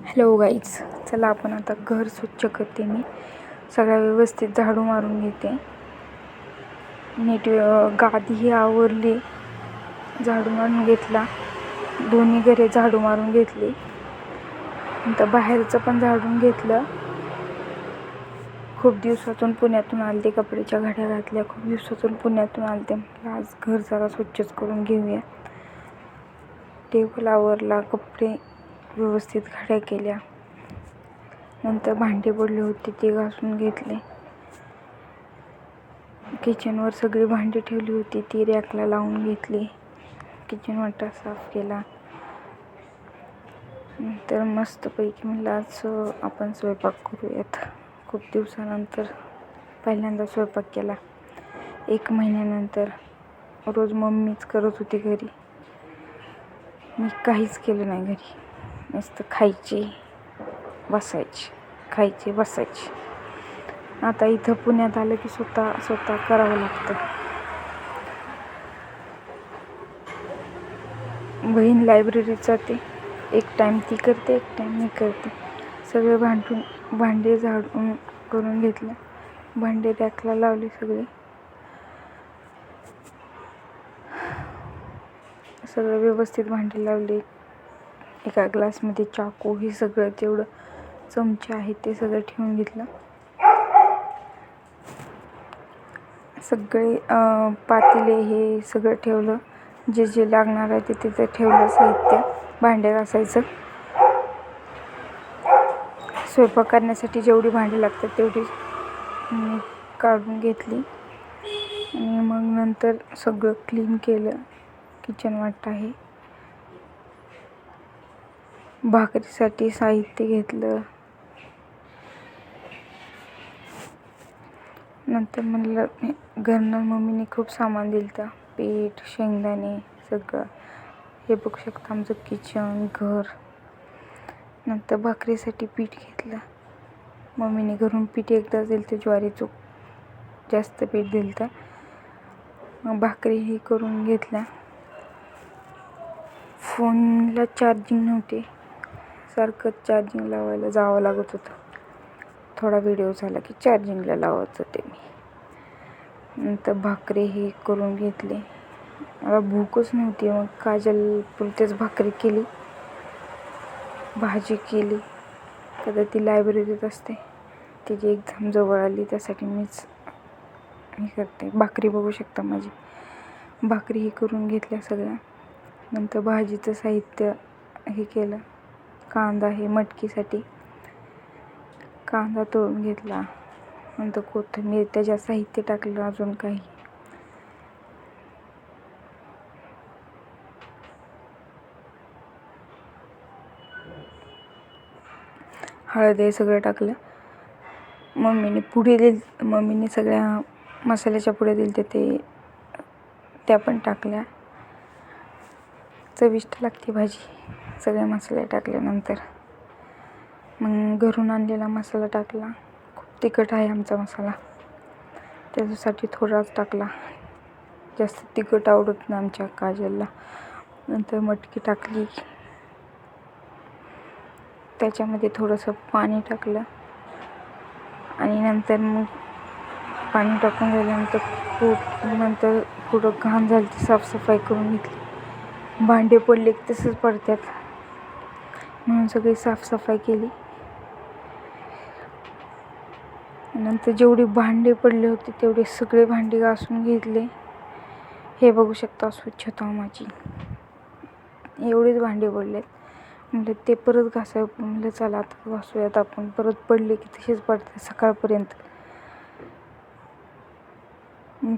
Hello guys चला आपण आता घर स्वच्छ करते मी. सगळ्या व्यवस्थित झाडू मारून घेते. नीट गादीही आवरली झाडू मारून घेतला. दोन्ही घरे झाडू मारून घेतली. नंतर बाहेरचं पण झाडून घेतलं. खूप दिवसातून पुण्यातून आलते कपड्याच्या घड्या घातल्या. खूप दिवसातून पुण्यातून आलते. म्हटलं आज घर जरा स्वच्छच करून घेऊया. टेबल आवरला कपडे व्यवस्थित घड्या केल्या. नंतर भांडे पडले होते ते घासून घेतले. किचनवर सगळी भांडी ठेवली होती ती रॅकला लावून घेतली. किचन वाटा साफ केला. नंतर मस्तपैकी म्हणलं आज आपण स्वयंपाक करूयात. खूप दिवसानंतर पहिल्यांदा स्वयंपाक केला. एक महिन्यानंतर रोज मम्मीच करत होती घरी. मी काहीच केलं नाही घरी. नुसतं खायचे बसायची खायचे बसायचे. आता इथं पुण्यात आलं की स्वतः स्वतः करावं लागतं. बहीण लायब्ररीत जाते. एक टाईम ती करते एक टाईम मी करते. सगळे भांडून भांडे झाडून करून घेतलं. भांडे रॅकला लावले सगळे. सगळं व्यवस्थित भांडे लावले. एका ग्लासमध्ये चाकू हे सगळं जेवढं चमचे आहेत ते सगळं ठेवून घेतलं. सगळे पातेले हे सगळं ठेवलं. जे जे लागणार आहे ते तिथं ठेवलं साहित्य भांडे घासायचं. स्वयंपाक करण्यासाठी जेवढी भांडी लागतात तेवढी मी काढून घेतली. आणि मग नंतर सगळं क्लीन केलं. किचन वाटतं आहे. भाकरीसाठी साहित्य घेतलं. नंतर म्हणलं घरनं मम्मीने खूप सामान दिलं होतं पीठ शेंगदाणे सगळं. हे बघू शकता आमचं किचन घर. नंतर भाकरीसाठी पीठ घेतलं. मम्मीने घरून पीठ एकदाच दिलं होतं ज्वारीचं जास्त पीठ दिलं होतं मग भाकरी ही करून घेतल्या. फोनला चार्जिंग नव्हते. सारखं चार्जिंग लावायला जावं लागत होतं. थोडा व्हिडिओ झाला की चार्जिंगला लावत होते मी. नंतर भाकरी हे करून घेतली. मला भूकच नव्हती मग काजल पुरतेच भाकरी केली. भाजी केली. कदा ती लायब्ररीत असते. तिची एक्झाम जवळ आली त्यासाठी मीच हे करते. भाकरी बघू शकता माझी. भाकरी हे करून घेतल्या सगळ्या. नंतर भाजीचं साहित्य हे केलं. कांदा हे मटकीसाठी कांदा तळून घेतला. नंतर कोथिंबीर त्याच्यात साहित्य टाकलं अजून काही. हळद हे सगळं टाकलं. मम्मीने पुढे दिल मम्मीने सगळ्या मसाल्याच्या पुढे दिल्या ते त्या पण टाकल्या. चविष्ट लागते भाजी. सगळे मसाले टाकल्यानंतर. मग घरून आणलेला मसाला टाकला. खूप तिखट आहे आमचा मसाला. त्याच्यासाठी थोडाच टाकला. जास्त तिखट आवडत नाही आमच्या काजलला. नंतर मटकी टाकली. त्याच्यामध्ये थोडंसं पाणी टाकलं. आणि नंतर मग पाणी टाकून झाल्यानंतर खूप नंतर पुढं घाण झाली ती साफसफाई करून घेतली. भांडे पडले तसंच पडतात. म्हणून सगळी साफसफाई केली. नंतर जेवढी भांडे पडले होते तेवढे सगळे भांडे घासून घेतले. हे बघू शकता स्वच्छता माझी एवढेच भांडे पडलेत. म्हटलं ते परत घासाय म्हटलं चला आता घासूयात आपण. परत पडले की तसेच पडतात सकाळपर्यंत.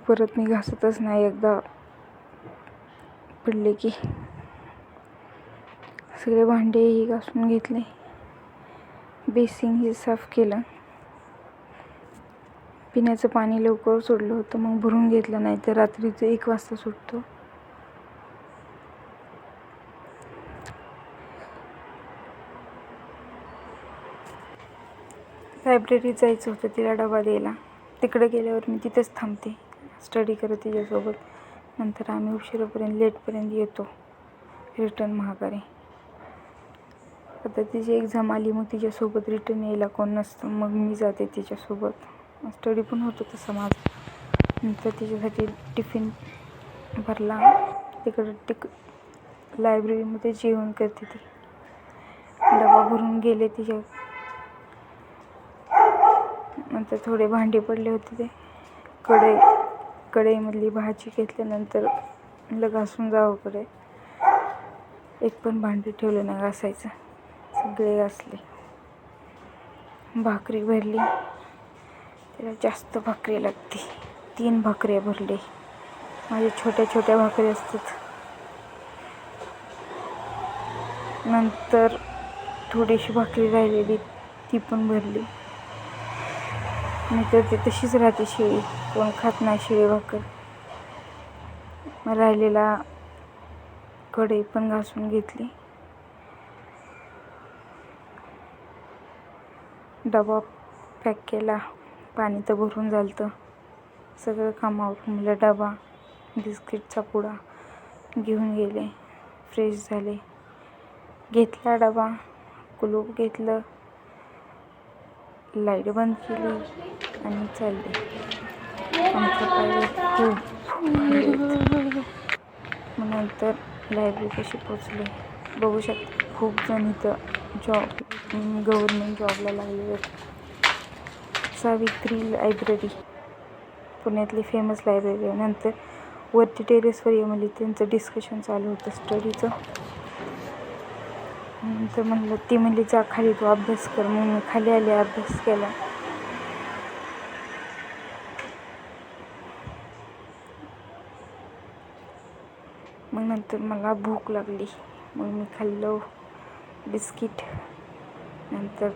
परत मी घासतच नाही एकदा. पडले की. सगळे भांडेही घासून घेतले. बेसिन हे साफ केलं. पिण्याचं पाणी लवकर सोडलं होतं मग भरून घेतलं नाही तर रात्रीचं एक वाजता सुटतो. लायब्ररीत जायचं होतं तिला डबा द्यायला. तिकडे गेल्यावर मी तिथेच थांबते स्टडी करत तिच्यासोबत. नंतर आम्ही उशिरापर्यंत लेटपर्यंत येतो. रिटर्न महागारी. आता तिची एक्झाम आली मग तिच्यासोबत रिटर्न यायला कोण नसतं. मग मी जाते तिच्यासोबत. स्टडी पण होतो तसं माझं. नंतर तिच्यासाठी टिफिन भरला. तिकडं टिक लायब्ररीमध्ये जेवण करते ती. डबा भरून गेले तिच्या. नंतर थोडे भांडे पडले होते ते. कढई कढईमधली भाजी घेतल्यानंतर लघासून घासून जावं कडे एक पण भांडी ठेवलं नाही घासायचं. सगळे घासले भाकरी भरली. त्याला जास्त भाकरी लागते. तीन भाकऱ्या भरले. माझ्या छोट्या छोट्या भाकरी असतात. नंतर थोडीशी भाकरी राहिलेली ती पण भरली. नाहीतर ती तशीच राहते शेळी. कोण खात नाही शेळी भाकर. मग राहिलेला कढई पण घासून घेतली. डबा पॅक केला. पाणी तर भरून झालं सगळं कामावर म्हणलं डबा बिस्किटचा पुडा घेऊन गेले. फ्रेश झाले. घेतला डबा. कुलूप घेतलं. लाइट बंद केली आणि चालले. आमच्या खूप नंतर मग नंतर पोचले बघू शकते खूप जण इथं जॉब गव्हर्मेंट जॉबला लागले आहेत सावित्री लायब्ररी पुण्यातली फेमस लायब्ररी आहे. नंतर वरती टेरेसवर ये म्हणजे त्यांचं डिस्कशन चालू होतं स्टडीचं नंतर म्हणलं ती म्हणली जा खाली तू अभ्यास कर. मग मी खाली आले अभ्यास केला. मग नंतर मला भूक लागली. मग मी खाल्लं बिस्किट. नंतर